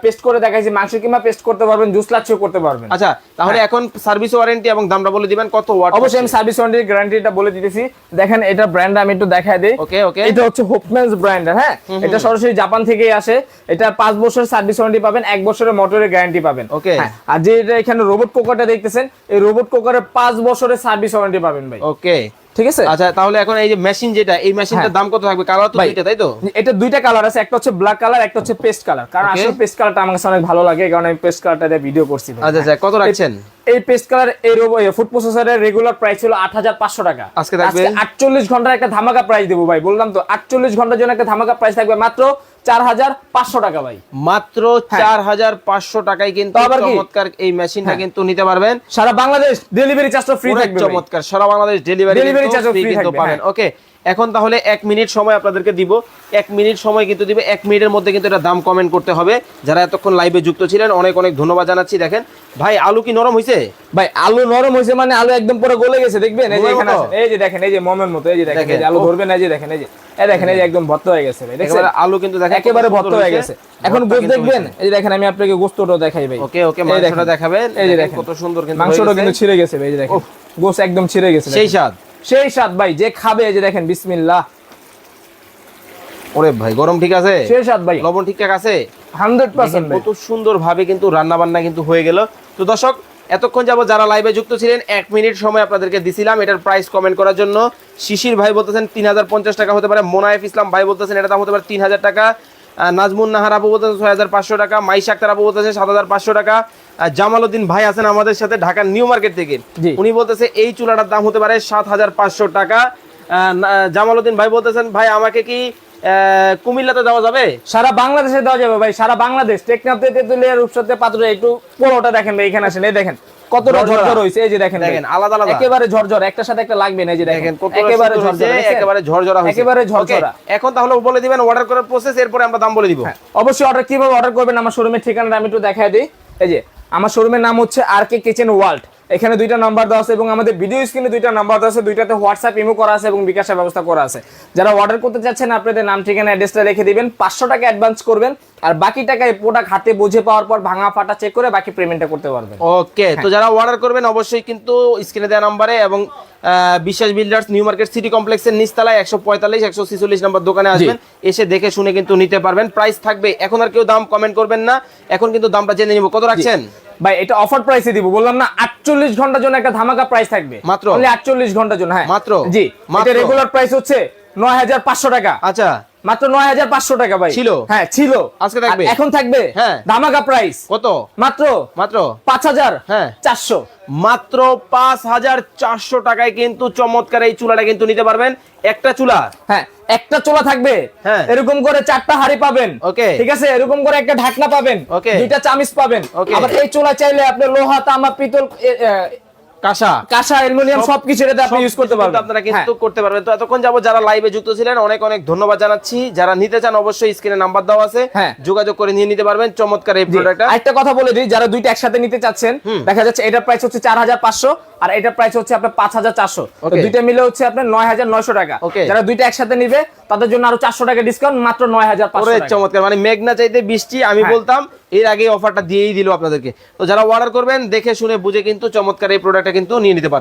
পেস্ট করে দেখাইছি মাংস কিমা পেস্ট করতে পারবেন জুস লাচ্ছিও করতে পারবেন। আচ্ছা তাহলে এখন সার্ভিস ওয়ারেন্টি এবং দামটা বলে দিবেন কত ওয়াট হ্যাঁ। অবশ্যই আমি সার্ভিস ওয়ারেন্টির গ্যারান্টিটা বলে দিতেছি। দেখেন এটা ব্র্যান্ড আমি একটু দেখায় দিই। ওকে ওকে। এটা হচ্ছে হোপম্যানস ব্র্যান্ডের হ্যাঁ? এটা সরাসরি জাপান থেকেই আসে। এটা পাঁচ বছর সার্ভিস ওয়ারেন্টি পাবেন এক বছরের মোটরের গ্যারান্টি পাবেন। Okay. হ্যাঁ, আর যে এটা এখানে রোবট কোকারটা দেখতেছেন এই রোবট কোকারের পাঁচ বছরের সার্ভিস ওয়ারেন্টি পাবেন ভাই। ওকে। ঠিক আছে? আচ্ছা তাহলে এখন এই যে মেশিন যেটা এই মেশিনটার হ্যাঁ। দাম কত থাকবে? কালার তো দুইটা তাই তো? এটা দুইটা কালার আছে একটা হচ্ছে ব্ল্যাক কালার একটা হচ্ছে পেস্ট কালার কারণ. আসলে পেস্ট কালারটা আমার কাছে অনেক ভালো লাগে কারণ আমি পেস্ট কালারটা দিয়ে ভিডিও করছি আচ্ছা আচ্ছা কত রাখছেন? এই পেস্ট কালার এই ফুড প্রসেসরের রেগুলার প্রাইস ছিল আট হাজার পাঁচশো টাকা। আজকে থাকবে? আটচল্লিশ ঘণ্টার একটা ধামাকা প্রাইস দেবো ভাই বললাম তো আটচল্লিশ ঘণ্টার জন্য একটা ধামাকা প্রাইস থাকবে মাত্র চার হাজার পাঁচশো টাকা ভাই। মাত্র চার হাজার পাঁচশো টাকায় কিন্তু আবার চমৎকার এই মেশিনটা হ্যাঁ। কিন্তু নিতে পারবেন। সারা বাংলাদেশ ডেলিভারি চার্জটা ফ্রি থাকবে চমৎকার। সারা বাংলাদেশ ডেলিভারি charge ও free কিন্তু পাবেন হ্যাঁ। ওকে এখন তাহলে এক মিনিট সময় আপনাদেরকে দিব এক মিনিট সময় কিন্তু দিবে এক মিনিটের মধ্যে কিন্তু এটা দাম কমেন্ট করতে হবে যারা এতক্ষণ লাইভে যুক্ত ছিলেন অনেক অনেক ধন্যবাদ জানাচ্ছি দেখেন ভাই আলু কি নরম হয়েছে ভাই আলু নরম হয়েছে মানে আলু একদম পুরো গলে গেছে দেখবেন এই যে এখানে এই যে দেখেন এই যে মমের মতো এই যে দেখেন দেখেন, এই যে আলু। ধরবেন এই যে দেখেন এই যে এই দেখেন এই যে একদম ভর্ত হয়ে গেছে ভাই একেবারে আলু কিন্তু দেখেন একেবারে ভর্ত হয়ে গেছে এখন গোস্ত দেখবেন এই যে দেখেন আমি আপনাকে গোস্তটাও দেখাই ভাই ওকে ওকে মাংসটা দেখাবেন এই যে দেখেন দেখেন কত সুন্দর কিন্তু মাংসটা কিন্তু। ছিঁড়ে গেছে ভাই এই যে দেখেন। গোস্ত একদম ছিঁড়ে গেছে সেই দেখেন। স্বাদ সেই স্বাদ ভাই যে খাবে যে দেখেন বিসমিল্লাহ। ওরে ভাই গরম ঠিক আছে? সেই স্বাদ ভাই। লবণ ঠিকঠাক আছে? হান্ড্রেড পার্সেন্ট কত সুন্দর ভাবে কিন্তু রান্না বান্না কিন্তু হয়ে গেল। তো দর্শক এতক্ষণ যাব যারা লাইভে যুক্ত ছিলেন এক মিনিট সময় আপনাদেরকে দিছিলাম এটার প্রাইস কমেন্ট করার জন্য। শিশির ভাই বলতেছেন তিন হাজার পঞ্চাশ টাকা হতে পারে। মোনায়েফ ইসলাম ভাই বলতেছেন এটা দাম হতে পারে তিন হাজার টাকা। নাজমুন নাহার আপু বলতেছেন ছয় হাজার পাঁচশো টাকা। মাইশা আক্তার আপু বলতেছেন সাত হাজার পাঁচশো টাকা। জামালউদ্দিন ভাই আছেন আমাদের সাথে ঢাকার নিউ মার্কেট থেকে। উনি বলতেছে এই চুলাটার দাম হতে পারে সাত হাজার পাঁচশো টাকা। জামালউদ্দিন ভাই বলতেছেন ভাই আমাকে কি কুমিল্লাতে দেওয়া যাবে? সারা বাংলাদেশে দেওয়া যাবে ভাই সারা বাংলাদেশ। টেকনাফতে তেতুলিয়া রূপসাতে পাত্র একটু পোড়োটা দেখেন ভাই এখানে আসেন। এই দেখেন কতটা ঝরঝর। এই যে দেখেন। আলাদা আলাদা। একেবারে ঝরঝর একটার সাথে একটা লাগবে না এই যে দেখেন। একেবারে ঝরঝর একেবারে ঝরঝরা হয়েছে একেবারে ঝরঝরা। এখন তাহলে বলে দিবেন অর্ডার করার প্রসেস এরপরে আমরা দাম বলে দিব। হ্যাঁ, অবশ্যই অর্ডার কীভাবে অর্ডার করবেন আমার শোরুমের ঠিকানাটা আমি একটু দেখাই দিই। এই যে আমার শোরুমের নাম হচ্ছে আর কে কিচেন ওয়ার্ল্ড এখানে দুইটা নাম্বার দেওয়া আছে এবং আমাদের ভিডিও স্ক্রিনে দুইটা নাম্বার দেওয়া আছে। দুইটাতে হোয়াটসঅ্যাপ ইমো করা আছে এবং বিকাশের ব্যবস্থা করা আছে। যারা অর্ডার করতে চাচ্ছেন আপনাদের নাম ঠিকানা অ্যাড্রেসটা রেখে দিবেন। পাঁচশো টাকা অ্যাডভান্স করবেন আর বাকি টাকা প্রোডাক্ট হাতে বুঝে পাওয়ার পর ভাঙা ফাটা চেক করে বাকি পেমেন্টটা করতে পারবেন। ওকে তো যারা অর্ডার করবেন অবশ্যই কিন্তু স্ক্রিনে দেওয়া নাম্বারে এবং বিশ্বাস বিল্ডার্স নিউ মার্কেট সিটি কমপ্লেক্সের নিচতলায় একশো পঁয়তাল্লিশ একশো ছিচল্লিশ নম্বর দোকানে আসবেন। এসে দেখে শুনে কিন্তু নিতে পারবেন। প্রাইস থাকবে। এখন আর কেউ দাম কমেন্ট করবেন না। এখন কিন্তু দামটা জেনে নিব। কত রাখছেন? ভাই এটা অফার প্রাইসে দিব। বললাম না 48 ঘণ্টার জন্য একটা ধামাকা প্রাইস থাকবে। মাত্র? অনলি 48 ঘণ্টার জন্য হ্যাঁ। মাত্র? জি। এটা রেগুলার প্রাইস হচ্ছে 9500 টাকা। আচ্ছা। মাত্র 9500 টাকা ভাই। ছিল? হ্যাঁ ছিল। আজকে থাকবে? এখন থাকবে হ্যাঁ। ধামাকা প্রাইস কত? মাত্র মাত্র? 5000 হ্যাঁ। 400 মাত্র পাঁচ হাজার চারশো টাকায় কিন্তু চমৎকার এই চুলাটা কিন্তু নিতে পারবেন। একটা চুলা? হ্যাঁ একটা চোলা থাকবে। হ্যাঁ। এরকম করে চারটা হাড়ি পাবেন। ওকে। ঠিক আছে? এরকম করে একটা ঢাকনা পাবেন। ওকে। দুইটা চামিচ পাবেন। Okay. আবার এই চোলা চাইলে আপনি লোহা তামা পিতল কাঁসা। কাঁসা অ্যালুমিনিয়াম সবকিছু এটাতে আপনি ইউজ করতে পারবেন। আপনারা কিন্তু হ্যাঁ। করতে পারবেন। তো এতক্ষণ যাব যারা লাইভে যুক্ত ছিলেন অনেক অনেক ধন্যবাদ জানাচ্ছি। যারা নিতে চান অবশ্যই স্ক্রিনে নাম্বার দেওয়া আছে। হ্যাঁ। যোগাযোগ করে নিয়ে নিতে পারবেন। চমৎকার এই প্রোডাক্টটা আরেকটা কথা বলে দিই যারা দুইটা একসাথে নিতে চাচ্ছেন দেখা যাচ্ছে এটার প্রাইস হচ্ছে চার হাজার পাঁচশো আর এটার প্রাইস হচ্ছে আপনার পাঁচ হাজার চারশো। দুইটা মিলে হচ্ছে আপনার নয় হাজার নয়শো টাকা। Okay. যারা দুইটা একসাথে নিবে তাদের জন্য আরও চারশো টাকা ডিসকাউন্ট মাত্র নয় হাজার ওরে পাঁচশো টাকা। চমৎকার। মানে মেঘনা চাইতে বৃষ্টি আমি হ্যাঁ। বলতাম এর আগে অফারটা দিয়েই দিল আপনাদেরকে। তো যারা অর্ডার করবেন, দেখে শুনে, বুঝে কিন্তু চমৎকার এই প্রোডাক্টটা কিন্তু নিয়ে নিতে পারেন